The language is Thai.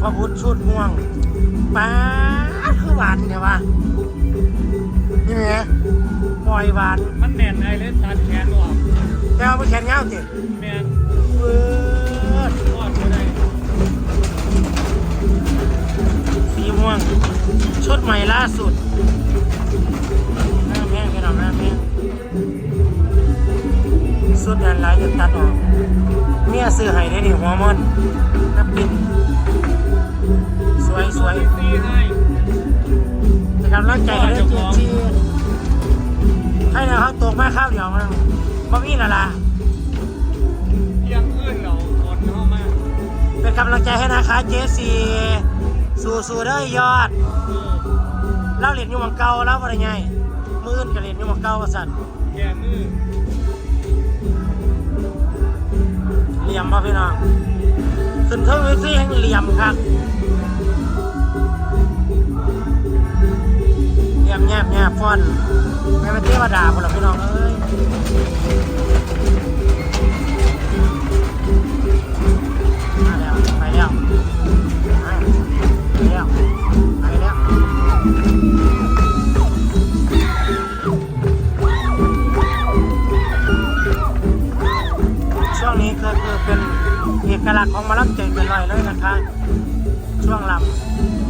พระพุทธชุดม่วงป้าดคือหวานเดี๋ยววะนี่ไงปล่อยหวานมันแน่นไอ้เล่นตัดแขนออกแต่ว่าไปแขนยาวติแม่นเวิร์ดทอดบ่ได้สีม่วง ชุดใหม่ล่าสุดหน้าแม่งกันหน่อยหน้าแม่งสุดอันไรจะตัดออกเมียซื้อให้ได้ดิหัวมอนนับปิน แต่กำลังใจให้ได้จริงจีให้เราเขาตกมาข้าวเดียวมั้งบ่มีและล่ะเที่ยงคืนเราคนเข้ามาเป็นกำลังใจให้นะคะเจซีสู้สู้ๆเด้อยอดเล่าเหรียญอยู่หมังเก่าเล่าอะไรไงมืออื่นกับเหรียญอยู่หมังเก่าว่าสั่นแก่มือเหลี่ยมป่ะพี่น้องขึ้นเท่าเวทีให้เหลี่ยมครับ บแยบฟอนไม่เป็นเทวดาพวกเราพี่น้องเอ้ยมาแล้วไปแล้วไปแล้วไปแล้วช่วงนี้ก็คือเป็นเอกลักษณ์ของมาลับใจเกินร้อยเลยนะคะ ช่วงลำ